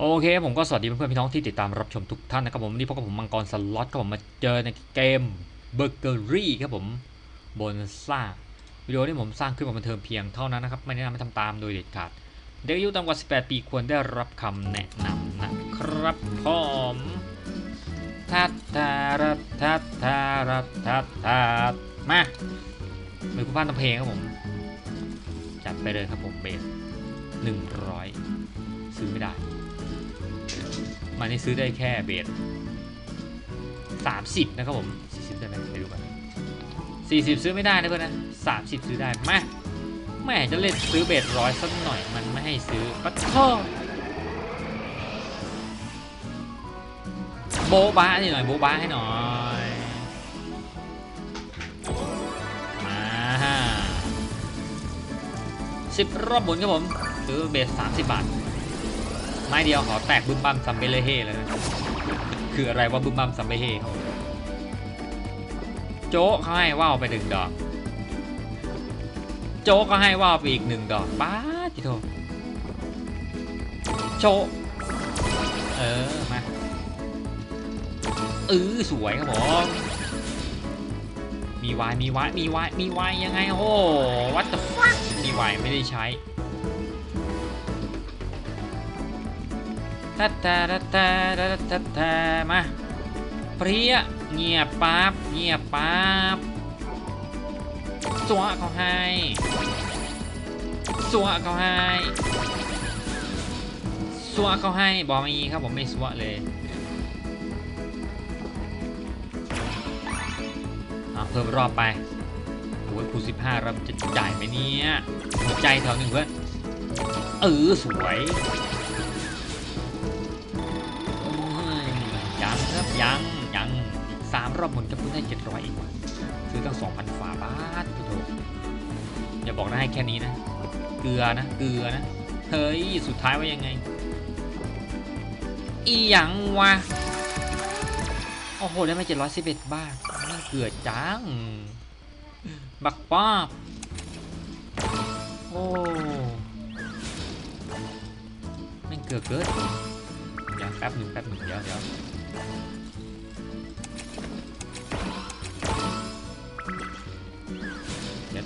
โอเคผมก็สวัสดีเพื่อนๆพี่น้องที่ติดตามรับชมทุกท่านนะครับผมวันนี้พบกับผมมังกรสล็อตครับผมมาเจอในเกมเบอร์เกอรี่ครับผมบนซ่าวิดีโอที่ผมสร้างขึ้นมาบันเทิงเพียงเท่านั้นนะครับ ไม่แนะนำให้ทำตามโดยเด็ดขาด เด็กอายุต่ำกว่า 18 ปีควรได้รับคำแนะนำนะครับผมทัดทารัดทัดทารัดทัดทามามือผู้พันทำเพลงครับผม จัดไปเลยครับผมเบส100 ซื้อไม่ได้ มันนี่ซื้อได้แค่เบสสามสิบนะครับผมสี่สิบได้ไหมไปดูกันสี่สิบซื้อไม่ได้นะเพื่อนนะสามสิบซื้อได้มาแม่จะเล่นซื้อเบสร้อยสักหน่อยมันไม่ให้ซื้อปัดท่อโบบ้าให้หน่อยโบบ้าให้หน่อยมาสิบรอบบนครับผมซื้อเบสสามสิบบาท ไม้เดียวขอแตกบึ้มบัมซัมเบเลเฮเลยนะคืออะไรว่าบึ้มบัมซัมเบเลเฮเขาโจ๊กเขาให้ว่าวไปหนึ่งดอก โจ๊กก็ให้ว่าวไปอีกหนึ่งดอกป้าจิโตโจ๊กเออมาเออสวยครับผมมีวายมีวายมีวายมีวายยังไงโอ้วัด the fuck มีวายไม่ได้ใช้ ทัดทาทัดทาทัดทัดทามาเปรี้ยเงียบปั๊บเงียบปั๊บสวะเขาให้สวะเขาให้สวะเขาให้บอกมาอีครับผมไม่สวะเลยเอาเพิ่มรอบไปโอ้ยคูสิบห้าเราจะจ่ายไหมเนี่ยหัวใจแถวหนึ่งเพื่อนเออสวย ยังยังอีกสามรอบหมุนจะพุ่งได้เจ็ดร้อยอีกว่ะซื้อตั้งสองพันฝาบาทพี่โถอย่าบอกนะให้แค่นี้นะ เกลือนะเกลือนะ เฮ้ย สุดท้ายว่ายังไง อีหยังวะ โอ้โห ได้มาเจ็ดร้อยสิบเอ็ดบาทน่าเกลือจัง บักป้าบโอ้แม่เกลือเกินเดี๋ยวแป๊บหนึ่งแป๊บหนึ่งเดี๋ยวเดี๋ยว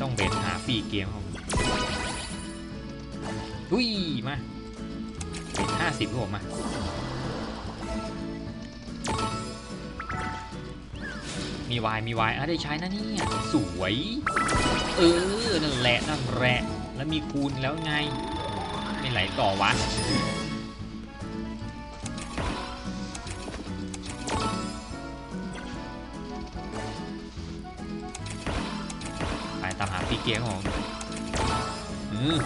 ต้องเบนหาฟรีเกมครับอุ้ยมาเบนห้าสิบผมมามีวายมีวายอะได้ใช้นะเนี่ยสวย เออนั่นแหละนั่นแหละแล้วมีคูณแล้วไง ไม่ไหลต่อวะ สียร์ของผมอือ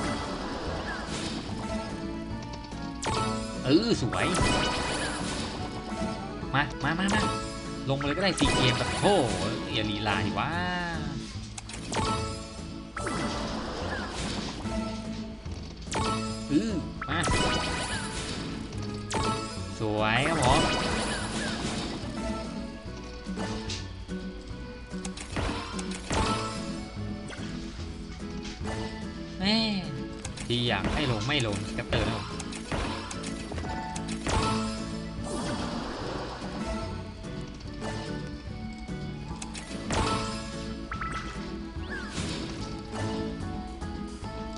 เออสวย มา มามามาลงมาเลยก็ได้สี่เกมแบบโอ้อย่าลีลาดิว่าอือมา สวยครับผม ที่อยากให้ลงไม่ลงสแกปเตอร์นะ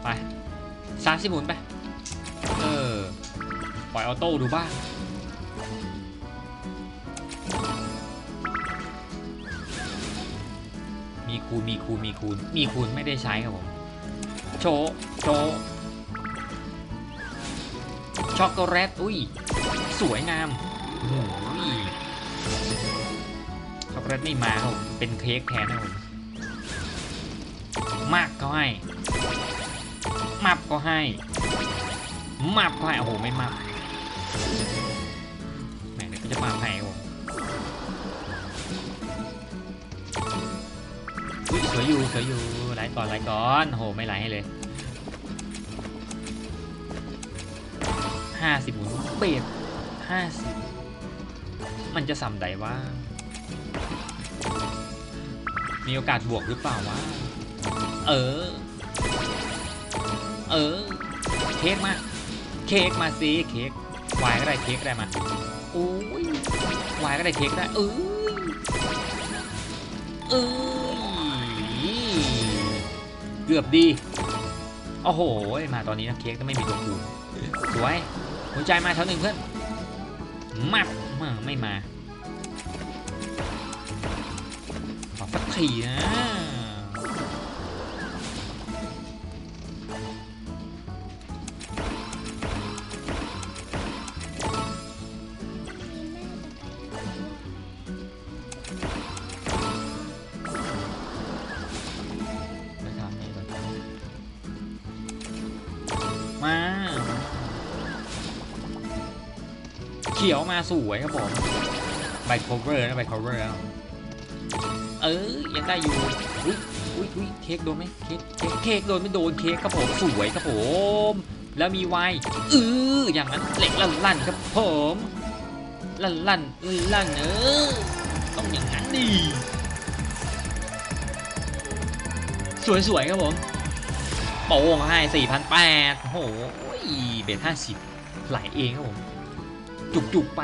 ไปสามสิบหมุนไป เออ ปล่อยออโต้ดูบ้างมีคูณมีคูณมีคูณมีคูณไม่ได้ใช้ครับผม โชโช ช็อกโกแลตอุ้ย สวยงามโอ้ยช็อกโกแลตไม่มาครับเป็นเค้กแทนนะครับมากก็ให้มับก็ให้มับก็ให้โอ้โหไม่มับแหมเดี๋ยวก็จะมาให้ผมอุ้ยสวยอยู่สวยอยู่ไล่ก่อนไล่ก่อนโอ้โหไม่ไล่ให้เลย ห้าสิบหมุนเบสห้าสิบมันจะสัมใดว่า มีโอกาสบวกหรือเปล่าวะเออ เออ เค้กมา เค้กมาสิเค้กวายก็ได้เค้กได้มาโอ้ยวายก็ได้เค้กได้เอ้ยเอ้ยเกือบดีโอ้โห มาตอนนี้นะเค้กก็ไม่มีตัวคูณสวย หัวใจมาแถวหนึ่งเพื่อนมับมาไม่มาขอสักทีนะ ขียวมาสวยครับผมใบ cover นะใบ cover แล้วเออยังได้อยู่อุ้ยอุ้ยอุ้ยเค้กโดนไหมเค้กเค้กเค้กโดนไม่โดนเค้กครับผมสวยครับผม แล้วมีไวน์เอออย่างนั้นเหล็กลั่นลั่นๆครับผมลั่นลั่นๆลั่นๆเออต้องอย่างนั้นดิสวยๆครับผมโป่งให้สี่พันแปดโอ้โหเบทห้าสิบไหลเองครับผม จุกๆไป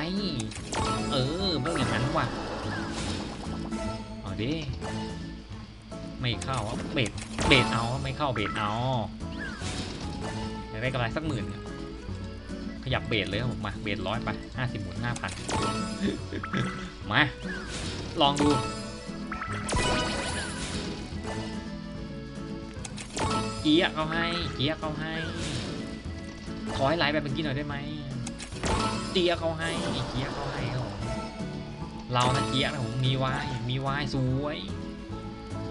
เออไม่อย่างนั้นว่ะเอาดิไม่เข้าอะเบทเบทเอาไม่เข้าเบทเอาอยากได้กำไรสักหมื่นขยับเบทเลยครับผมมาเบทร้อยไปห้าสิบหมุนห้าพันมา ลองดูเกียร์เขาให้เกียร์เขาให้ขอให้ไหลแบบเมื่อกี้หน่อยได้ไหม เกียเขาให้เกียเขาให้ครับผมเรานะเกียนะผมมีไว้มีไว้สวย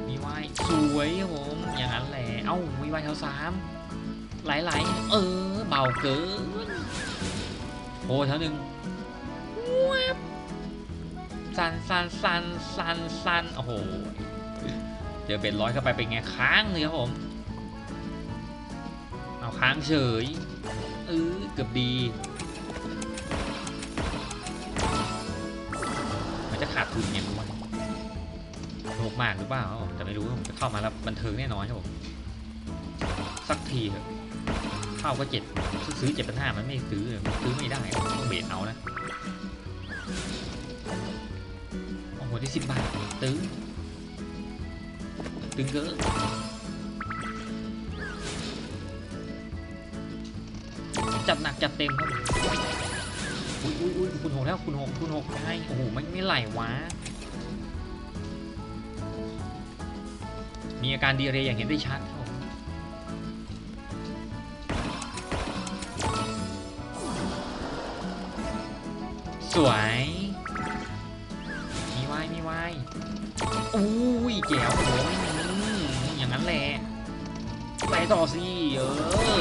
มีไว้สวยครับผมอย่างนั้นแหละเอ้ามีไว้แถวสามไหลๆเออเบาเกินโอ้แถวหนึ่งสันสันสันสันสันโอ้โหเจอเบ็ดร้อยเข้าไปเป็นไงค้างเลยครับผมเอาค้างเฉยเออเกือบดี ขาดทุนไงผมว่าโลกมากหรือเปล่าแต่ไม่รู้ผมจะเข้ามาแล้วบันเทิงแน่นอนครับผมสักทีเถอะเข้าก็เจ็ดซื้อเจ็ดพันห้ามันไม่ซื้อซื้อไม่ได้ต้องเบรเอานะโอ้โหที่สิบบาทตื้อตึงเกอจัดหนักจัดเต็มครับผม อุ้ยอุ้ยอุ้ยคุณหกแล้วคุณหกคุณหกยังไงโอ้โหไม่ไม่ไหลวะ มีอาการดีเรย์อย่างเห็นได้ชัดครับผมสวย มีไว้มีไว้อุ้ยแจ๋วครับผมอืมอย่างนั้นแหละไปต่อสิเออ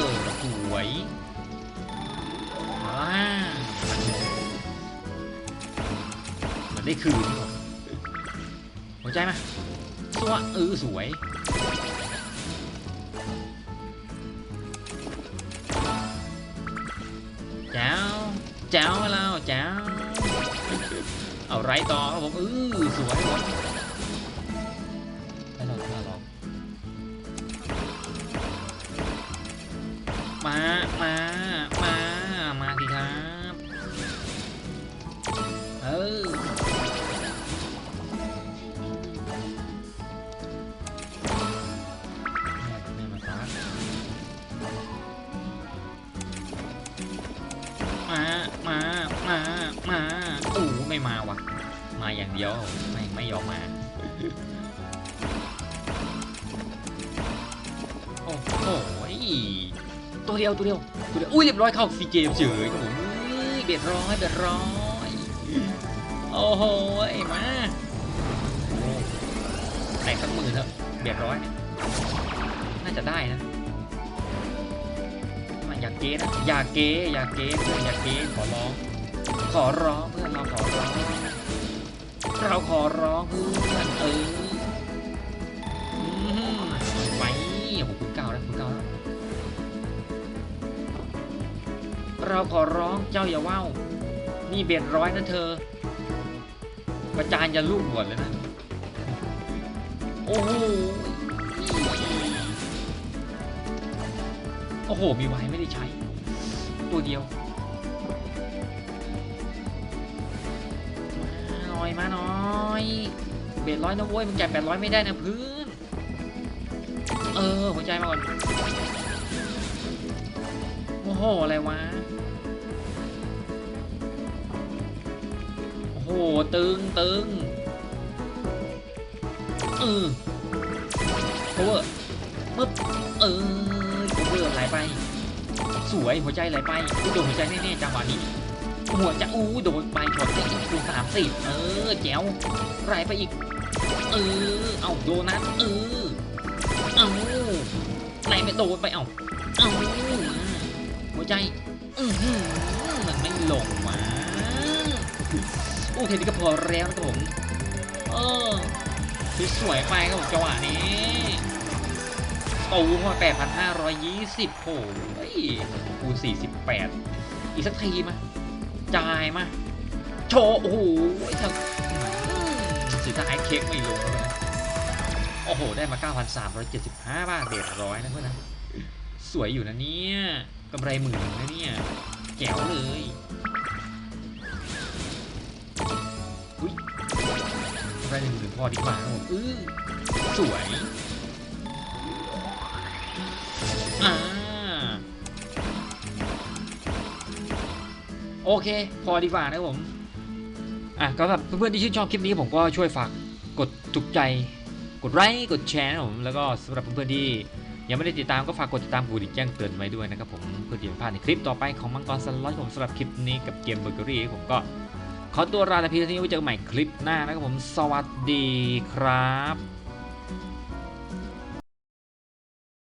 ได้คืนหัวใจมาสวเออสวยแจ๋วแจ๋วมาแล้วแจ๋วเอาไรต่อครับผมเออสวยครับผมให้ลองให้ลองมามา มา มา มา มาโอ้ไม่มาวะมาอย่างเดียว ไม่ไม่ยอมมา โอ้โหตัวเดียวตัวเดียวตัวเดียว อุ้ยเรียบร้อยเข้าซีเกมเฉยครับผมอุ้ยเบ็ดร้อยเบ็ดร้อยโอ้โหมาโอ้แตกสักมือเถอะเบ็ดร้อย น่าจะได้นะ เก๊นะอย่าเก๊อย่าเก๊เพื่อนอย่าเก๊ขอร้อง ขอร้องเพื่อนเราขอร้อง เราขอร้องเพื่อนเอออืมไปโอ้โหคุณเก้าแล้วคุณเก้าแล้วเราขอร้องเจ้าอย่าว่าวนี่เบ็ดร้อยนะเธอประจานยันลูกบวชเลยนะ โอ้โห โอ้โห มีไว้ไม่ได้ใช้ ตัวเดียว มาหน่อยมาหน่อยเบรดร้อยนะโว้ยมึงจ่าแปดร้อยไม่ได้นะพื้น เออ หัวใจมาก่อน โอ้โห อะไรวะ โอ้โห ตึงตึงเออ power ปึ๊บเออ ลไป สวยหัวใจไหลไปโดนหัวใจแน่ๆจังหวะนี้ หัวจะอู้โดนไปช็อตเซ็ตคูสามสิบเออแจ๋วไหลไปอีกเออเอาโดนัทเออเอาไหลไปโดนไปเอาเอาหัวใจอืมันไม่ลงมาโอเคนี่ก็พอแล้วนะครับผมเออสวยไปครับผมจังหวะนี้ ตูพอ8,520โอ้ยคูณ48อีกสักทีมา จ่ายมา โชว์ โอ้โหถ้าสุดท้ายเค้กไม่ลงแล้วนะโอ้โห ได้มา 9,375 บาทเด็ดร้อยนะเพื่อนนะ สวยอยู่นะเนี่ยกำไรหมื่นนะเนี่ยแจ๋วเลยอุ้ยกำไรหนึ่งหมื่นพอดีกว่าครับผมอื้อสวย อ่าโอเค พอดีกว่านะผมอะก็สำหรับเพื่อนๆที่ชื่นชอบคลิปนี้ผมก็ช่วยฝากกดถูกใจ กดไลค์กดแชร์นะผมแล้วก็สำหรับเพื่อนๆที่ยังไม่ได้ติดตามก็ฝากกดติดตามกดดิ่งแจ้งเตือนไว้ด้วยนะครับผมเพื่อที่จะไม่พลาดในคลิปต่อไปของมังกรสล็อตผมสำหรับคลิปนี้กับเกมเบอร์เกอรี่ผมก็ขอตัวลาแต่เพียงเท่านี้ไว้เจอกันใหม่คลิปหน้านะครับผมสวัสดีครับ